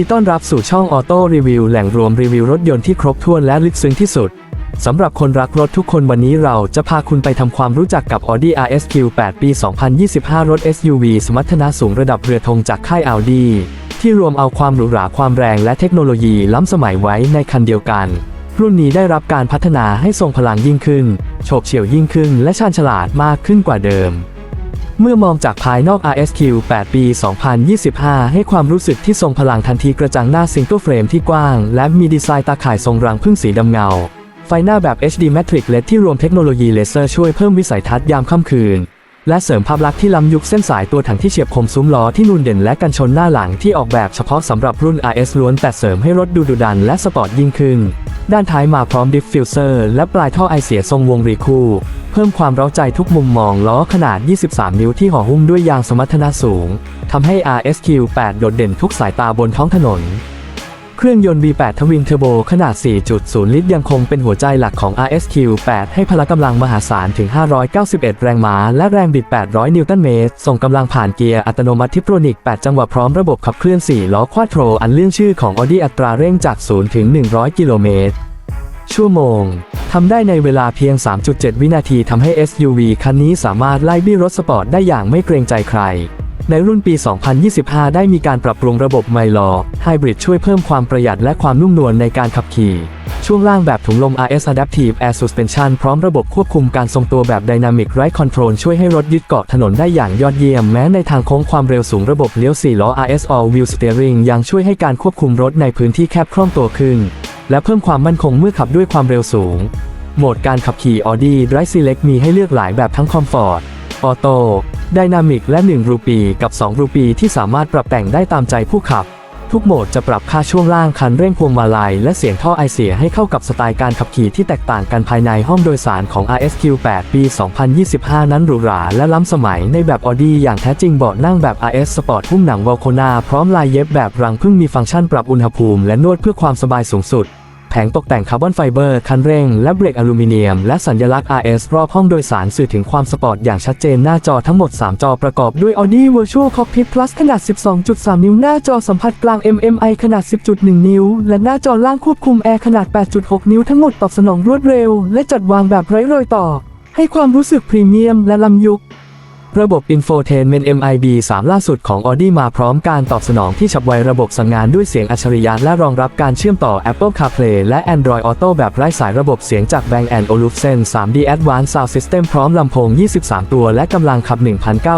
ดีต้อนรับสู่ช่องออโต้รีวิวแหล่งรวมรีวิวรถยนต์ที่ครบถ้วนและลึกซึ้งที่สุด สำหรับคนรักรถทุกคนวันนี้เราจะพาคุณไปทำความรู้จักกับ Audi RSQ 8 ปี 2025 รถ SUV สมรรถนะสูงระดับเรือธงจากค่าย Audi ที่รวมเอาความหรูหราความแรงและเทคโนโลยีล้ำสมัยไว้ในคันเดียวกัน รุ่นนี้ได้รับการพัฒนาให้ทรงพลังยิ่งขึ้น โฉบเฉี่ยวยิ่งขึ้น และชาญฉลาดมากขึ้นกว่าเดิม เมื่อมองจากภายนอก RSQ 8 ปี 2025 ให้ความรู้สึกที่ทรงพลังทันทีกระจังหน้าซิงเกิลเฟรมที่กว้าง และมีดีไซน์ตาข่ายทรงรังพึ่งสีดำเงา ไฟหน้าแบบ HD Matrix LED ที่รวมเทคโนโลยีเลเซอร์ช่วยเพิ่มวิสัยทัศน์ยามค่ำคืน และเสริมภาพลักษณ์ที่ล้ำยุคเส้นสายตัวถังที่เฉียบคมซุ้มล้อที่นูนเด่นและกันชนหน้าหลังที่ออกแบบเฉพาะสำหรับรุ่น RS ล้วนแต่เสริมให้รถดูดุดันและสปอร์ตยิ่งขึ้น ด้านท้ายมาพร้อมดิฟฟิวเซอร์และปลายท่อไอเสียทรงวงรีคู เพิ่มความเร้าใจทุกมุมมองล้อขนาด 23 นิ้วที่ห่อหุ้มด้วยยางสมรรถนะสูง ทำให้ RSQ 8 โดดเด่นทุกสายตาบนท้องถนน เครื่องยนต์ V8 ทวินเทอร์โบขนาด 4.0 ลิตรยังคงเป็นหัวใจหลักของ RSQ 8 ให้พละกำลังมหาศาลถึง 591 แรงม้า และแรงบิด 800 นิวตันเมตร ส่งกำลังผ่านเกียร์อัตโนมัติทิปโรนิก 8 จังหวะพร้อมระบบขับเคลื่อน 4 ล้อควาโทรอันเรื่องชื่อของ Audi อัตราเร่งจาก 0 ถึง 100 กิโลเมตร ชั่วโมง ทำได้ในเวลาเพียง 3.7 วินาทีทำให้ SUV คันนี้สามารถไล่บี้รถสปอร์ตได้อย่างไม่เกรงใจใคร ในรุ่นปี 2025 ได้มีการปรับปรุงระบบไมลอไฮบริดช่วยเพิ่มความประหยัดและความนุ่มนวลในการขับขี่ ช่วงล่างแบบถุงลม RS Adaptive Air Suspension พร้อมระบบควบคุมการทรงตัวแบบ Dynamic Ride Control ช่วยให้รถยึดเกาะถนนได้อย่างยอดเยี่ยม แม้ในทางโค้งความเร็วสูงระบบเลี้ยว4ล้อ RS All Wheel Steering ยังช่วยให้การควบคุมรถในพื้นที่แคบคล่องตัวขึ้น และเพิ่มความมั่นคงเมื่อขับด้วยความเร็วสูง โหมดการขับขี่ Audi Drive Select มีให้เลือกหลายแบบทั้งคอมฟอร์ตออโต้ไดนามิกและ 1 รูปีกับ 2 รูปีที่สามารถปรับแต่งได้ตามใจผู้ขับ ทุกโหมดจะปรับค่าช่วงล่างคันเร่งพวงมาลัยและเสียงท่อไอเสียให้เข้ากับสไตล์การขับขี่ที่แตกต่างกันภายในห้องโดยสารของ RSQ 8 ปี 2025 นั้นหรูหราและล้ำสมัยในแบบ Audi อย่างแท้จริงเบาะนั่งแบบ RS Sport หุ้มหนังวอลโคนาพร้อมลายเย็บแบบรังพึ่งมีฟังก์ชันปรับอุณหภูมิและนวดเพื่อความสบายสูงสุด แผงตกแต่งคาร์บอนไฟเบอร์ คันเร่ง และเบรกอลูมิเนียม และสัญลักษณ์ RS รอบห้องโดยสารสื่อถึงความสปอร์ตอย่างชัดเจนหน้าจอทั้งหมด 3 จอประกอบด้วย Audi Virtual Cockpit Plus ขนาด 12.3 นิ้ว หน้าจอสัมผัสกลาง MMI ขนาด 10.1 นิ้ว และหน้าจอล่างควบคุมแอร์ขนาด 8.6 นิ้วทั้งหมดตอบสนองรวดเร็ว และจัดวางแบบไร้รอยต่อ ให้ความรู้สึกพรีเมียมและล้ำยุค ระบบ Infotainment MIB 3 ล่าสุดของ Audi มาพร้อมการตอบสนองที่ฉับไวระบบสั่งงานด้วยเสียงอัจฉริยะและรองรับการเชื่อมต่อ Apple CarPlay และ Android Auto แบบไร้สายระบบเสียงจาก Bang Olufsen 3D Advanced Sound System พร้อมลำโพง 23 ตัวและกำลังขับ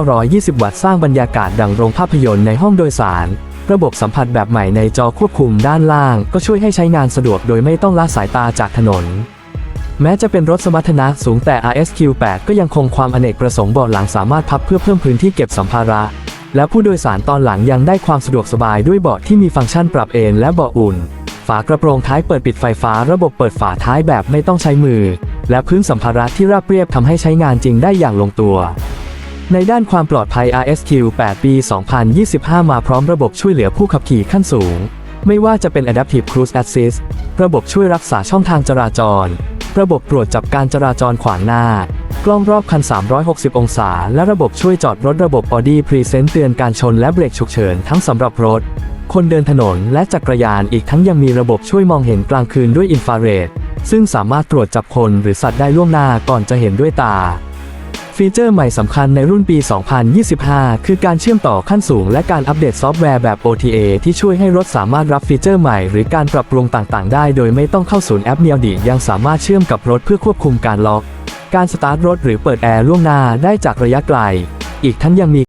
1,920 วัตต์สร้างบรรยากาศดังโรงภาพยนตร์ในห้องโดยสาร ระบบสัมผัสแบบใหม่ในจอควบคุมด้านล่าง ก็ช่วยให้ใช้งานสะดวกโดยไม่ต้องละสายตาจากถนน แม้จะเป็นรถสมรรถนะสูงแต่ RSQ 8 ก็ยังคงความอเนกประสงค์เบาะหลังสามารถพับเพื่อเพิ่มพื้นที่เก็บสัมภาระ และผู้โดยสารตอนหลังยังได้ความสะดวกสบายด้วยเบาะที่มีฟังก์ชันปรับเอนและเบาะอุ่น ฝากระโปรงท้ายเปิดปิดไฟฟ้าระบบเปิดฝาท้ายแบบไม่ต้องใช้มือ และพื้นสัมภาระที่ราบเรียบทำให้ใช้งานจริงได้อย่างลงตัว ในด้านความปลอดภัย RSQ 8 ปี 2025 มาพร้อมระบบช่วยเหลือผู้ขับขี่ขั้นสูง ไม่ว่าจะเป็น Adaptive Cruise Assist ระบบช่วยรักษาช่องทางจราจร ระบบตรวจจับการจราจรขวางหน้า กล้องรอบคัน 360 องศา และระบบช่วยจอดรถระบบ Audi Present เตือนการชนและเบรกฉุกเฉินทั้งสำหรับรถ คนเดินถนนและจักรยานอีกทั้งยังมีระบบช่วยมองเห็นกลางคืนด้วยอินฟราเรดซึ่งสามารถตรวจจับคนหรือสัตว์ได้ล่วงหน้าก่อนจะเห็นด้วยตา ฟีเจอร์ใหม่สำคัญในรุ่นปี 2025 คือการเชื่อมต่อขั้นสูง และการอัปเดตซอฟต์แวร์แบบ OTA ที่ช่วยให้รถสามารถรับฟีเจอร์ใหม่ หรือการปรับปรุงต่างๆ ได้ โดยไม่ต้องเข้าศูนย์แอปเนียวดียังสามารถเชื่อมกับรถเพื่อควบคุมการล็อก การสตาร์ทรถหรือเปิดแอร์ล่วงหน้าได้จากระยะไกล อีกทั้งยังมี